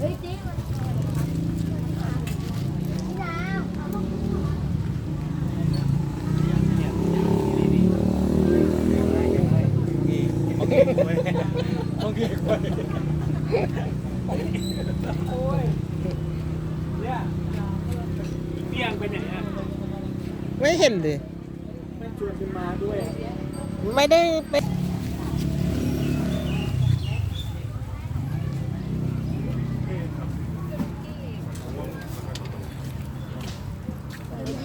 เบี้ยงไปไหนอะไม่เห็นเลยไม่ชวนคุณมาด้วย ไม่ได้ไป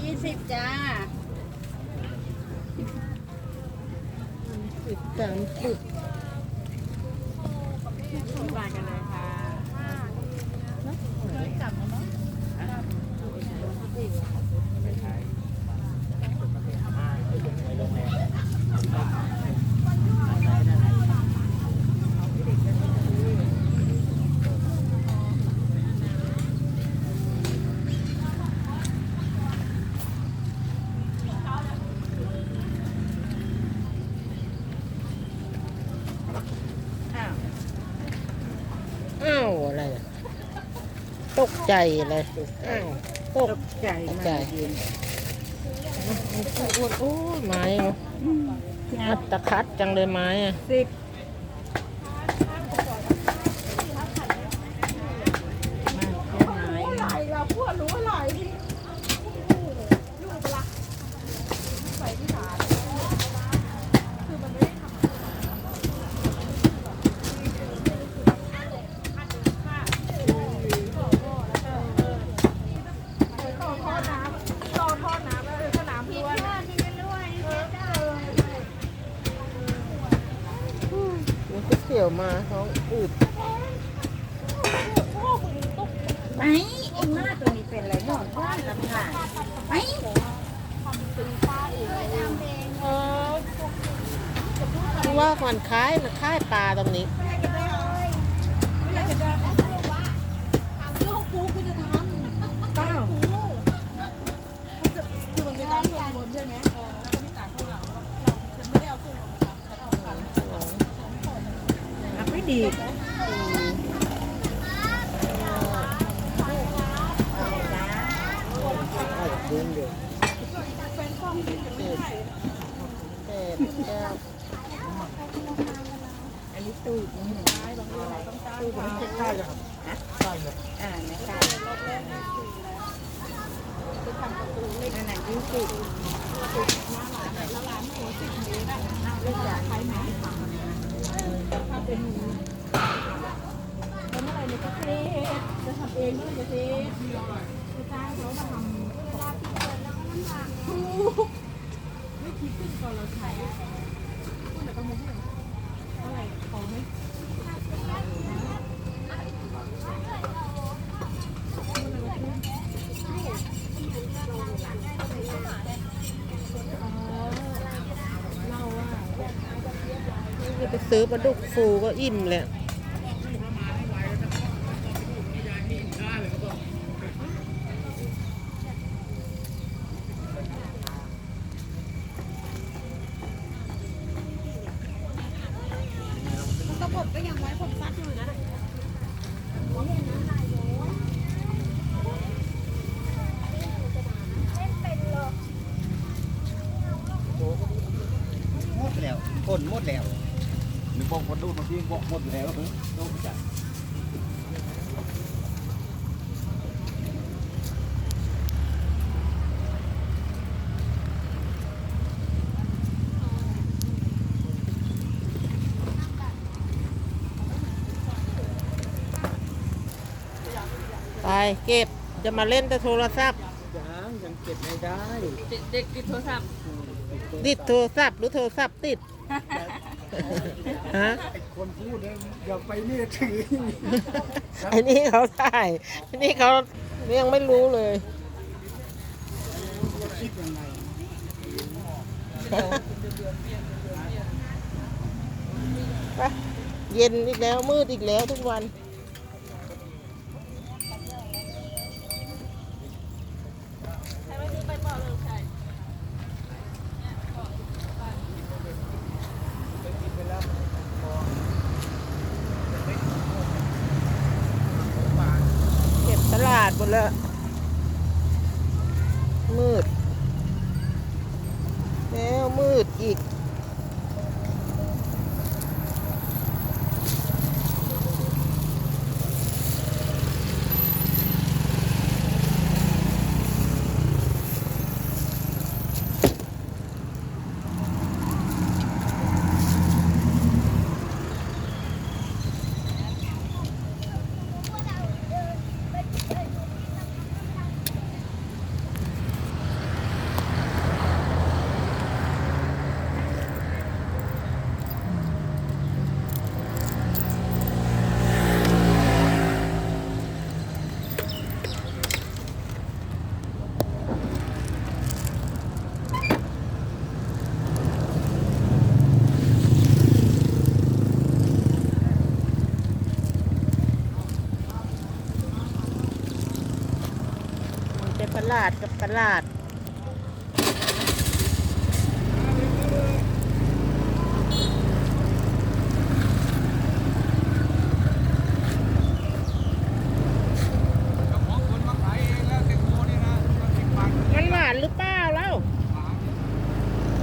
ยี่สิบจ้า สิบสามสิบ บาท กันเลยค่ะกลับมาเนาะ อ้าวอะไรอะตก ใจเลยอ้าวตกใจใจโอ้ยไม้อัตคัดจังเลยไม้อะสิบไหลเราพวกรู้ไหลต่อท่อน้ำต่อท่อน้ำแล้วสนามด้วนด้วย มันก็เสียวมาท้องอืด ไหนเอ็งหน้าตัวนี้เป็นอะไรหนอนว่านลำคาญไหน คือ ว่ามันคล้ายนะคล้ายปลาตรงนี้เก้าไม่ดี แปดเก้า อันนี้ตู้นี่ตู้มันจะใช่หรออ่าไม่ใช่นั่นน่ะยี่สิบเลือกจากใครไหนถ้าเป็นเป็นอะไรในประเทศจะทำเองก็จะเทศจะจ้างเขามาทำถูก ไม่คิดขึ้นก่อนเราใช้พูดแต่ต้องมาพูดเท่าไหร่เขาไม่จะไปซื้อปลาดุกฟูก็อิ่มแหละ ก็ผมก็ยังไว้ผมซัดอยู่นะ หมดแล้วคนหมดแล้วห รือบอกคนดูมาพี่บอกหมดแล้วเพิ่งต้องจัดไปเก็บจะมาเล่นแต่โทรศัพท์ยังยังเก็บไม่ได้ เด็กติดโทรศัพท์ติดโทรศัพท์หรือโทรศัพท์ติด ฮะไอ้คนพูดเนี่ยอย่าไปนี่ถือไอ้นี่เขาถ่ายไอ้นี่เขายังไม่รู้เลยคิดยังไงไปเย็นอีกแล้วมืดอีกแล้วทุกวันาดหมดแล้ว มืด แล้วมืดอีก ลาดกับประลาดของคนมาขายเองแล้วแตงโมนี่นะมันสิบบาทมันหวานหรือเปล่าเล่า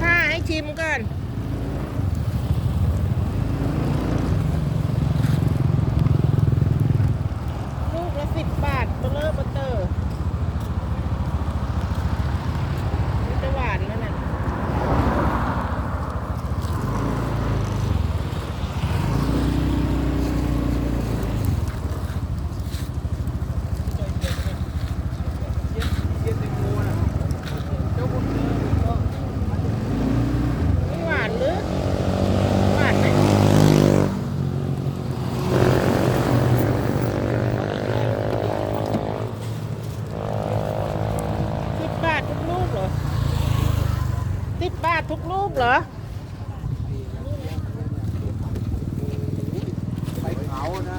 ถ้าให้ชิมก่อนลูกละสิบบาทเบลเลอร์บัตเตอร์มันจะหวานแล้วน่ะ เย็นแตงโมน่ะเจ้าคนเดิมก็ มันหวานหรือหวานไหมสิบบาททุกลูกเหรอสิบบาททุกลูกเหรอไปเขานะ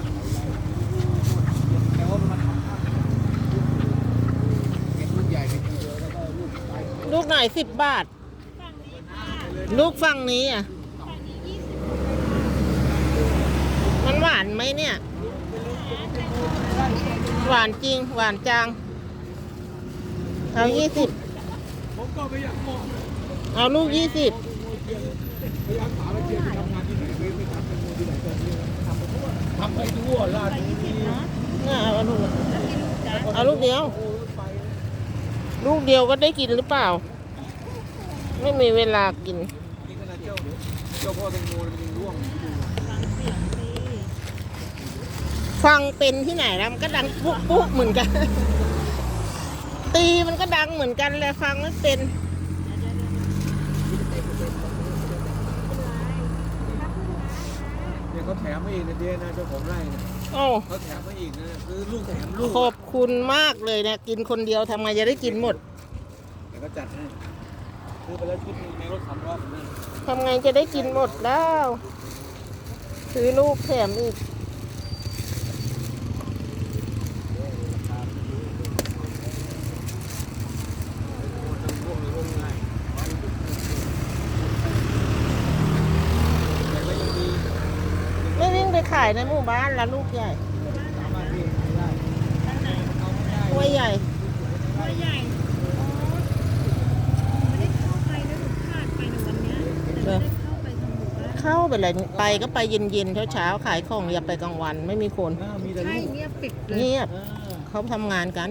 ลูกไหนสิบบาท ลูกฝั่งนี้อะ มันหวานไหมเนี่ย หวานจริง หวานจัง เอายี่สิบผมก็ไม่อยากบอก เอาลูกยี่สิบพยายามถามว่าเชียร์ไปทำงานที่ไหนไม่ไม่ทำเป็นโมที่ไหนตอนนี้ทำไปทั่วทำไปทั่วลาดบุรีเนี่ยเอาลูกเอาลูกเดียว ลูกเดียวก็ได้กินหรือเปล่า ไม่มีเวลากินนี่ขนาดเจ้าเจ้าพ่อแตงโมมันยังร่วงอยู่ดูฟังเป็นที่ไหนแล้วมันก็ดังปุ๊กปุ๊กเหมือนกัน ตีมันก็ดังเหมือนกันเลยฟังไม่เป็น เนี่ยเขาแถ มมาอีกนะเจ๊นะเจ้าของไร่เนี่ยโอ้เขาแถมมาอีกนะคือลูกแถมลูกขอบคุณมากเลยเนะ กินคนเดียวทำไมจะได้กินหมดเดี๋ยวก็จัดให้ซื้อไปแล้วชุดหนึงในรถสามรอบนั่นทำไงจะได้กินหมดแล้ว ซื้อลูกแถมอีก พวกนี้พวกง่ายแต่ก็ยังมี ไม่วิ่งไป ขายในหมู่บ้านละลูกใหญ่สามารถวิ่งได้เอาไม่ได้ถ้วยใหญ่ตัวใหญ่อ๋อไม่ได้เข้าไปนะหนูพลาดไปในวันเนี้ยแต่ไม่ได้เข้าไปทางหมู่บ้านเข้าไปเลยไปก็ไปเย็นๆเช้าๆขายของอย่าไปกลางวัน ไม่มีคนอ่ามีแต่ใช่ลูกเงียบปิดเลยเงียบอ่าเขาทำงานกัน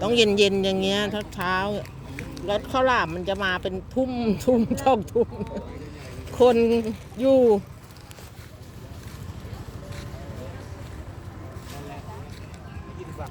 ต้องเย็นๆอย่างเงี้ยเช้าๆแล้วข้าวหลามมันจะมาเป็นทุ่มทุ่มช่องทุ่มคนอยู่ กินฝัก